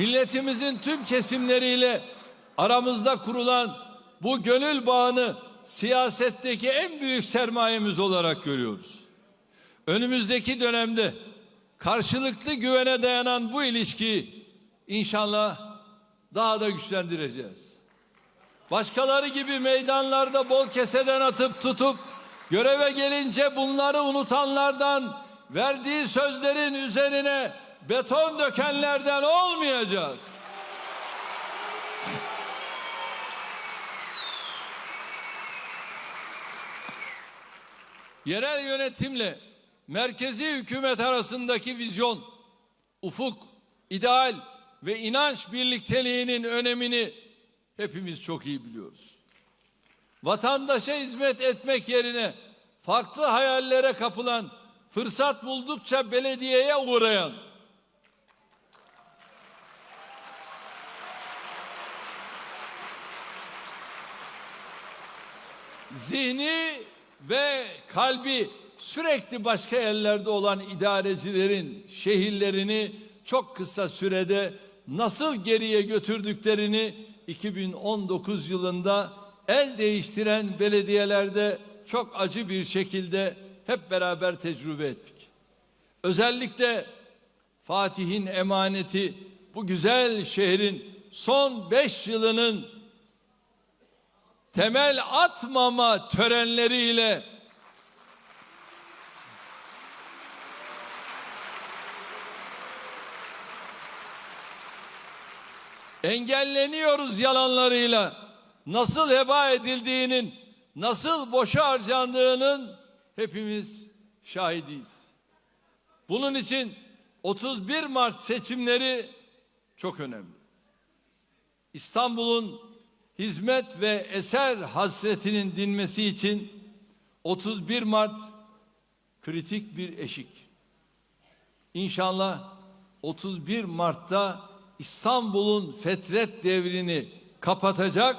milletimizin tüm kesimleriyle aramızda kurulan bu gönül bağını siyasetteki en büyük sermayemiz olarak görüyoruz. Önümüzdeki dönemde karşılıklı güvene dayanan bu ilişkiyi inşallah daha da güçlendireceğiz. Başkaları gibi meydanlarda bol keseden atıp tutup göreve gelince bunları unutanlardan verdiği sözlerin üzerine beton dökenlerden olmayacağız. Yerel yönetimle merkezi hükümet arasındaki vizyon, ufuk, ideal ve inanç birlikteliğinin önemini hepimiz çok iyi biliyoruz. Vatandaşa hizmet etmek yerine farklı hayallere kapılan, fırsat buldukça belediyeye uğrayan, zihni ve kalbi sürekli başka yerlerde olan idarecilerin şehirlerini çok kısa sürede nasıl geriye götürdüklerini 2019 yılında el değiştiren belediyelerde çok acı bir şekilde hep beraber tecrübe ettik. Özellikle Fatih'in emaneti bu güzel şehrin son beş yılının temel atmama törenleriyle engelleniyoruz yalanlarıyla nasıl heba edildiğinin, nasıl boşa harcandığının hepimiz şahidiyiz. Bunun için 31 Mart seçimleri çok önemli. İstanbul'un hizmet ve eser hasretinin dinmesi için 31 Mart kritik bir eşik. İnşallah 31 Mart'ta İstanbul'un fetret devrini kapatacak,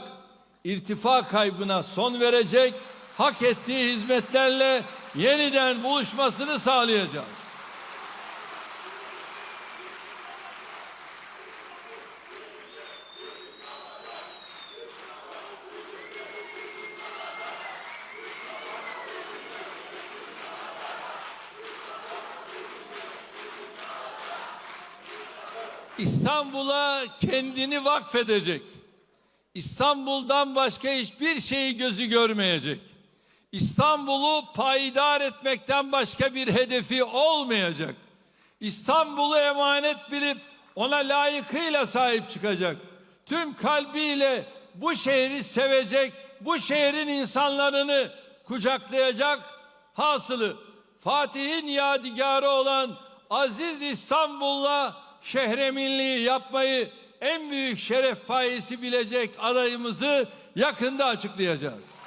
irtifa kaybına son verecek, hak ettiği hizmetlerle yeniden buluşmasını sağlayacağız. İstanbul'a kendini vakfedecek. İstanbul'dan başka hiçbir şeyi gözü görmeyecek. İstanbul'u payidar etmekten başka bir hedefi olmayacak. İstanbul'u emanet bilip ona layıkıyla sahip çıkacak. Tüm kalbiyle bu şehri sevecek, bu şehrin insanlarını kucaklayacak. Hasılı Fatih'in yadigarı olan aziz İstanbul'la şehreminliği yapmayı en büyük şeref payesi bilecek adayımızı yakında açıklayacağız.